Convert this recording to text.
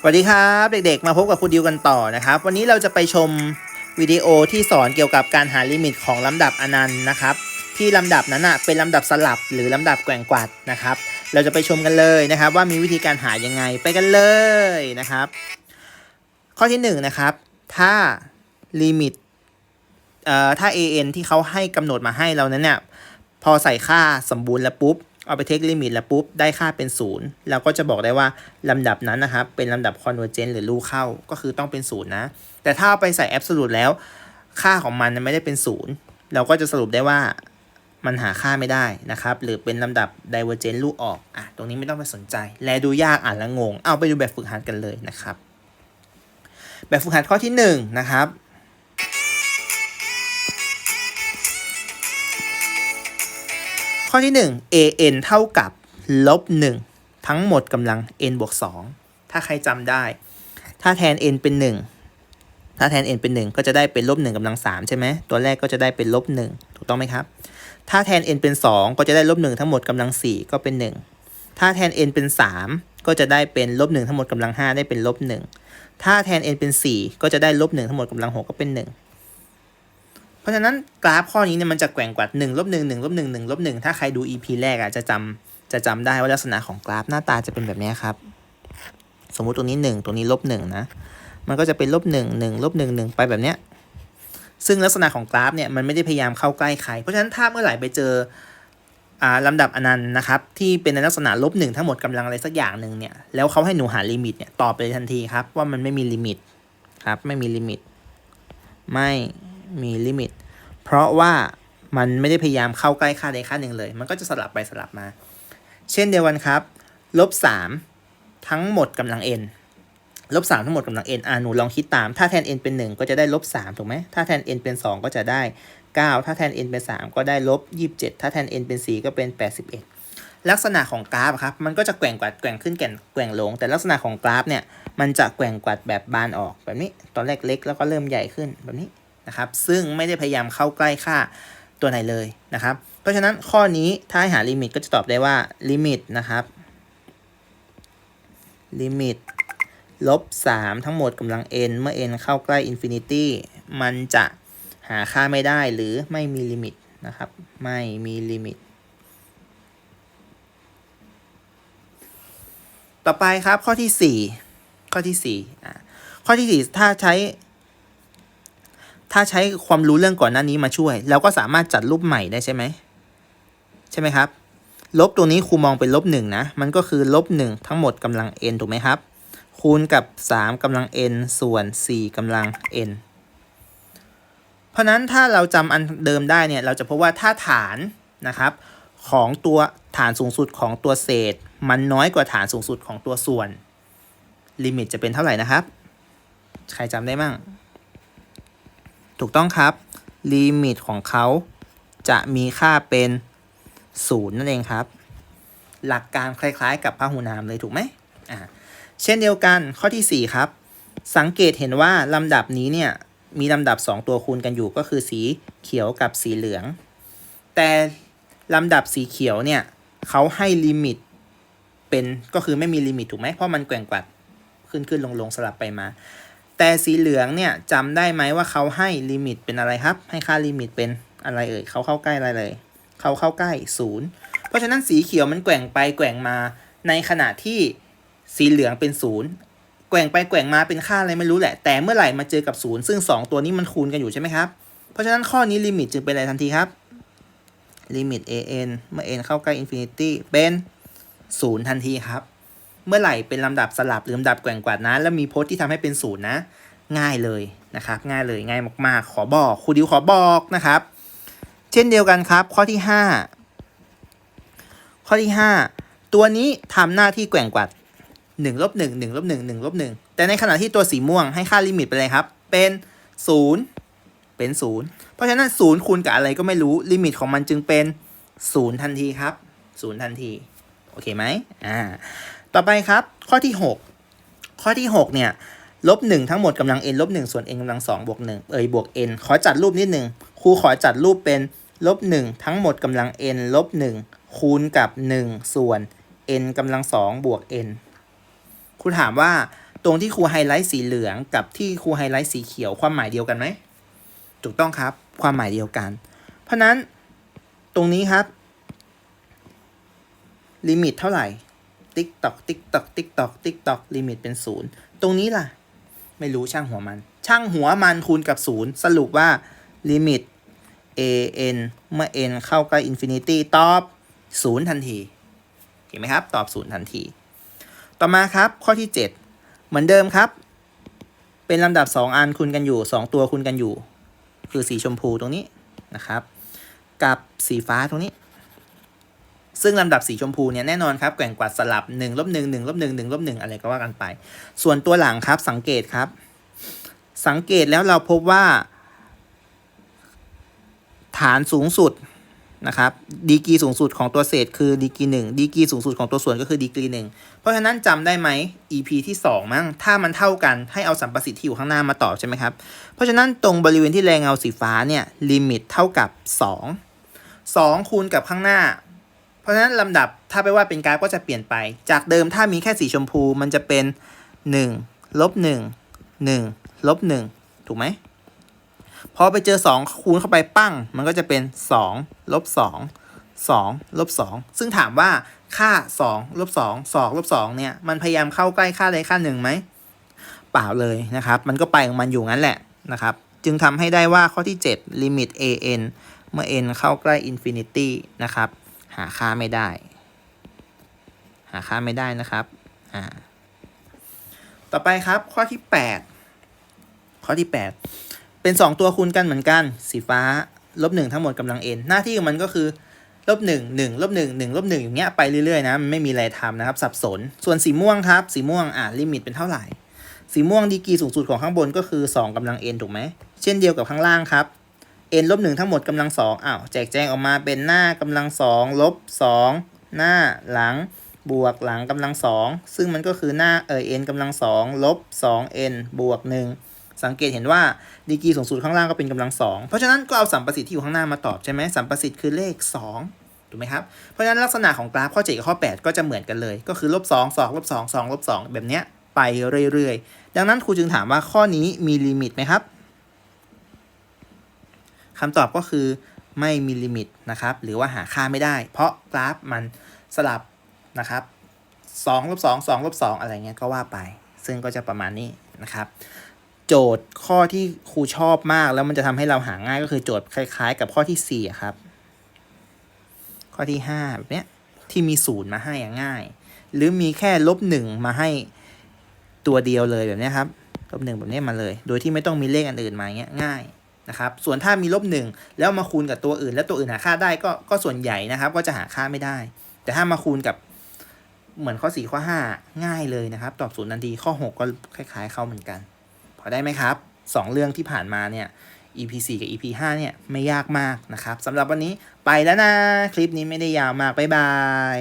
สวัสดีครับเด็กๆ มาพบกับครูดิวกันต่อนะครับ วันนี้เราจะไปชมวิดีโอที่สอนเกี่ยวกับการหาลิมิตของลำดับอนันต์นะครับ ที่ลำดับนั้นอะเป็นลำดับสลับหรือลำดับแกว่งกวัดนะครับ เราจะไปชมกันเลยนะครับ ว่ามีวิธีการหายังไงไปกันเลยนะครับ ข้อที่หนึ่งนะครับ ถ้าลิมิตเอ่อถ้า an ที่เขาให้กำหนดมาให้เรานั้นเนี่ยพอใส่ค่าสมบูรณ์แล้วปุ๊บ เอาไปเทคลิมิตแล้วปุ๊บได้ค่าเป็นศูนย์เราก็จะบอกได้ว่าลำดับนั้นนะครับเป็นลำดับคอนเวอร์เจนหรือลูกเข้าก็คือต้องเป็นศูนย์นะ แต่ถ้าเอาไปใส่แอบสูตแล้ว ค่าของมันไม่ได้เป็นศูนย์เราก็จะสรุปได้ว่ามันหาค่าไม่ได้นะครับ หรือเป็นลำดับ divergent ลูกออกอะตรงนี้ไม่ต้องไปสนใจ แลดูยากอ่านแล้วงง เอาไปดูแบบฝึกหัดกันเลยนะครับ แบบฝึกหัดข้อที่หนึ่งนะครับ ข้อที่ 1 an เท่ากับลบ1ทั้งหมดกำลัง n บวก2ถ้าใครจำได้ ถ้าแทน n เป็น 1 ถ้าแทน n เป็น 1 ก็จะได้เป็นลบ1กำลัง3ใช่ไหมตัวแรกก็จะได้เป็นลบ1ถูกต้องไหมครับ ถ้าแทน n เป็น 2 ก็จะได้ลบ1ทั้งหมดกำลัง 4 ก็เป็น 1 ถ้าแทน n เป็น 3 ก็จะได้เป็นลบ1ทั้งหมดกำลัง 5 ได้เป็นลบ1ถ้าแทน n เป็น 4 ก็จะได้ลบ1ทั้งหมดกำลัง 6 ก็เป็น 1 ราะฉะนั้นกราฟข้อนี้เนี่ยมันจะแกว่งกวัด1ลบ1 1ลบ1 1ลบ1ถ้าใครดู EP แรกอะจะจำจะจำได้ว่าลักษณะของกราฟหน้าตาจะเป็นแบบนี้ครับ สมมุติตรงนี้ 1 ตรงนี้ลบ1นะ มันก็จะเป็นลบ1 1ลบ1 1ไปแบบเนี้ยซึ่งลักษณะของกราฟเนี่ยมันไม่ได้พยายามเข้าใกล้ใคร เพราะฉะนั้นถ้าเมื่อไหร่ไปเจออ่าลำดับอนันต์นะครับที่เป็นในลักษณะลบหนึ่งทั้งหมดกำลังอะไรสักอย่างหนึ่งเนี่ยแล้วเขาให้หนูหาลิมิตเนี่ยตอบไปเลยทันทีครับว่ามันไม่มีลิมิตครับไม่มีลิมิต ไม่ มีลิมิต เพราะว่ามันไม่ได้พยายามเข้าใกล้ค่าใดค่าหนึ่งเลย มันก็จะสลับไปสลับมา เช่นเดียวกันครับลบสามทั้งหมดกำลัง n ลบสามทั้งหมดกำลัง n อ่าหนูลองคิดตาม ถ้าแทน n เป็นหนึ่งก็จะได้ลบสามถูกไหม ถ้าแทน n เป็นสองก็จะได้เก้าถ้าแทน n เป็นสามก็ได้ลบยี่สิบเจ็ดถ้าแทน n เป็นสี่ก็เป็นแปดสิบเอ็ดลักษณะของกราฟครับ มันก็จะแกว่งกวัดแกว่งขึ้นแกว่งแกว่งลง แต่ลักษณะของกราฟเนี่ย มันจะแกว่งกวัดแบบบานออกแบบนี้ ตอนแรกเล็กแล้วก็เริ่มใหญ่ขึ้นแบบนี้ นะครับ ซึ่งไม่ได้พยายามเข้าใกล้ค่าตัวไหนเลยนะครับ เพราะฉะนั้นข้อนี้ถ้าให้หาลิมิตก็จะตอบได้ว่าลิมิตนะครับลิมิตลบ3ทั้งหมดกำลัง n เมื่อ n เข้าใกล้อินฟินิตี้มันจะหาค่าไม่ได้หรือไม่มีลิมิตนะครับ ไม่มีลิมิต ต่อไปครับข้อที่ 4 ข้อที่4อะข้อที่ 4 ถ้าใช้ ถ้าใช้ความรู้เรื่องก่อนหน้านี้มาช่วย เราก็สามารถจัดรูปใหม่ได้ใช่ไหมใช่ไหมครับ ลบตรงนี้ครูมองเป็นลบหนึ่งนะ มันก็คือลบหนึ่งทั้งหมดกำลัง n ถูกไหมครับ คูณกับ 3กำลัง n ส่วน 4กำลัง n เพราะนั้นถ้าเราจำอันเดิมได้เนี่ย เราจะพบว่าถ้าฐานนะครับของตัวฐานสูงสุดของตัวเศษ มันน้อยกว่าฐานสูงสุดของตัวส่วน ลิมิตจะเป็นเท่าไหร่นะครับ ใครจำได้มั่ง ถูกต้องครับลิมิตของเขาจะมีค่าเป็นศูนย์นั่นเองครับ หลักการคล้ายๆ กับพหูนามเลยถูกไหมอ่าเช่นเดียวกันข้อที่ 4 ครับ สังเกตเห็นว่าลำดับนี้เนี่ยมีลำดับ 2 ตัวคูณกันอยู่ก็คือสีเขียวกับสีเหลือง แต่ลำดับสีเขียวเนี่ยเขาให้ลิมิตเป็นก็คือไม่มีลิมิตถูกไหมเพราะมันแกว่งกวัดขึ้นขึ้นลงลงสลับไปมา แต่สีเหลืองเนี่ยจำได้ไหมว่าเขาให้ลิมิตเป็นอะไรครับ ให้ค่าลิมิตเป็นอะไรเอ่ยเขาเข้าใกล้อะไรเลยเขาเข้าใกล้ศูนย์เพราะฉะนั้นสีเขียวมันแกว่งไปแกว่งมาในขณะที่สีเหลืองเป็นศูนย์แกว่งไปแกว่งมาเป็นค่าอะไรไม่รู้แหละ แต่เมื่อไหร่มาเจอกับศูนย์ซึ่ง 2 ตัวนี้มันคูณกันอยู่ใช่ไหมครับ เพราะฉะนั้นข้อนี้ลิมิตจึงเป็นอะไรทันทีครับลิมิต an เมื่อ n เข้าใกล้อินฟินิตี้เป็นศูนย์ทันทีครับ เมื่อไหร่เป็นลำดับสลับหรือลำดับแกว่งกวาดนะ แล้วมีโพจน์ที่ทำให้เป็นศูนย์นะ ง่ายเลยนะครับ ง่ายเลยง่ายมากๆ ขอบอกครูดิวขอบอกนะครับ เช่นเดียวกันครับ ข้อที่ 5 ข้อที่ 5 ตัวนี้ทำหน้าที่แกว่งกวัด1ลบ1 1ลบ1 1ลบ1แต่ในขณะที่ตัวสีม่วงให้ค่าลิมิตเป็นอะไรครับ เป็น 0 เป็น 0 เพราะฉะนั้น 0 คูณกับอะไรก็ไม่รู้ลิมิตของมันจึงเป็น 0 ทันทีครับ 0 ทันที โอเคไหมอ่า ต่อไปครับ ข้อที่ 6 ข้อที่ 6 เนี่ยลบ1ทั้งหมดกำลัง n ลบ1ส่วน n กำลัง2บวก1เอ้ยบวก n ขอจัดรูปนิดหนึ่งครูขอจัดรูปเป็นลบ1ทั้งหมดกำลัง n ลบ1คูณกับ 1 ส่วน n กำลัง2บวก n ครูถามว่าตรงที่ครูไฮไลท์สีเหลืองกับที่ครูไฮไลท์สีเขียวความหมายเดียวกันไหมถูกต้องครับ ความหมายเดียวกัน เพราะนั้นตรงนี้ครับ ลิมิตเท่าไหร่ ติ๊กตอกติ๊กตอกติ๊กตอกติ๊กตอกลิมิตเป็นศูนย์ตรงนี้ล่ะ ไม่รู้ช่างหัวมัน ช่างหัวมันคูณกับศูนย์สรุปว่าลิมิต a n เมื่อ n เข้าใกล้อินฟินิตี้ตอบศูนย์ทันทีเห็นไหมครับ ตอบศูนย์ทันที ต่อมาครับข้อที่ 7 เหมือนเดิมครับ เป็นลำดับ 2 อันคูณกันอยู่ 2 ตัวคูณกันอยู่ คือสีชมพูตรงนี้นะครับ กับสีฟ้าตรงนี้ ซึ่งลำดับสีชมพูเนี่ยแน่นอนครับแกว่งกวัดสลับ1ลบ1 1ลบ1 1ลบ1อะไรก็ว่ากันไป ส่วนตัวหลังครับสังเกตครับ สังเกตแล้วเราพบว่า ฐานสูงสุดนะครับดีกรีสูงสุดของตัวเศษคือดีกรีหนึ่งดีกรีสูงสุดของตัวส่วนก็คือดีกรีหนึ่งเพราะฉะนั้นจำได้ไหม EP ที่ 2 มั้งถ้ามันเท่ากันให้เอาสัมประสิทธิ์ที่อยู่ข้างหน้ามาตอบใช่ไหมครับ เพราะฉะนั้นตรงบริเวณที่แรงเงาสีฟ้าเนี่ยลิมิตเท่ากับ 2 2 คูณกับข้างหน้า ราะฉะนั้นลำดับถ้าไปว่าเป็นกราฟก็จะเปลี่ยนไป จากเดิมถ้ามีแค่สีชมพูมันจะเป็น1ลบ1 1ลบ1ถูกไหมพอไปเจอ 2 คูณเข้าไปปั้ง มันก็จะเป็น2ลบ2 2ลบ2ซึ่งถามว่าค่า2ลบ2 2ลบ2เนี่ยมันพยายามเข้าใกล้ค่าใดค่าหนึ่งไหมเปล่าเลยนะครับ มันก็ไปของมันอยู่งั้นแหละนะครับ จึงทำให้ได้ว่าข้อที่7ลิมิต an เมื่อ n เข้าใกล้ infinity นะครับ หาค่าไม่ได้ หาค่าไม่ได้นะครับอ่าต่อไปครับข้อที่ 8 ข้อที่ 8 เป็น 2 ตัวคูณกันเหมือนกัน สีฟ้าลบหนึ่งทั้งหมดกำลัง n หน้าที่ของมันก็คือลบหนึ่งหนึ่งลบหนึ่งหนึ่งลบหนึ่งอย่างเงี้ยไปเรื่อยๆนะมันไม่มีอะไรทำนะครับ สับสน ส่วนสีม่วงครับ สีม่วงอะลิมิตเป็นเท่าไหร่ สีม่วงดีกรีสูงสุดของข้างบนก็คือ 2กำลัง n ถูกไหม เช่นเดียวกับข้างล่างครับ n ลบหนึ่งทั้งหมดกำลังสองอ้าวแจกแจงออกมาเป็นหน้ากำลังสองลบสองหน้าหลังบวกหลังกำลังสองซึ่งมันก็คือหน้าเออ n กำลังสองลบสอง n บวกหนึ่งสังเกตเห็นว่าดีกรีสูงสุดข้างล่างก็เป็นกำลังสองเพราะฉะนั้นก็เอาสัมประสิทธิ์ที่อยู่ข้างหน้ามาตอบใช่ไหมสัมประสิทธิ์คือเลขสองถูกไหมครับ เพราะฉะนั้นลักษณะของกราฟข้อ 7 กับข้อ 8 ก็จะเหมือนกันเลย ก็คือลบสองสองลบสองสองลบสองแบบเนี้ยไปเรื่อยๆ ดังนั้นครูจึงถามว่าข้อนี้มีลิมิตไหมครับ คำตอบก็คือไม่มีลิมิตนะครับ หรือว่าหาค่าไม่ได้ เพราะกราฟมันสลับนะครับ2ลบ2 2ลบ2อะไรเงี้ยก็ว่าไป ซึ่งก็จะประมาณนี้นะครับ โจทย์ข้อที่ครูชอบมากแล้วมันจะทำให้เราหาง่ายก็คือโจทย์คล้ายๆ กับข้อที่4ครับ ข้อที่5แบบเนี้ยที่มีศูนย์มาให้ง่าย หรือมีแค่ลบหนึ่งมาให้ตัวเดียวเลยแบบเนี้ยครับลบหนึ่งแบบเนี้ยมาเลย โดยที่ไม่ต้องมีเลขอันอื่นมาเงี้ยง่าย นะครับ ส่วนถ้ามีลบหนึ่งแล้วมาคูณกับตัวอื่น แล้วตัวอื่นหาค่าได้ก็ก็ส่วนใหญ่นะครับ ก็จะหาค่าไม่ได้ แต่ถ้ามาคูณกับเหมือนข้อ 4 ข้อ 5 ง่ายเลยนะครับ ตอบศูนย์ทันทีข้อ 6 ก็คล้าย ๆ เข้าเหมือนกัน พอได้ไหมครับสองเรื่องที่ผ่านมาเนี่ย EP 4กับ EP 5เนี่ยไม่ยากมากนะครับสำหรับวันนี้ไปแล้วนะ คลิปนี้ไม่ได้ยาวมาก บ๊ายบาย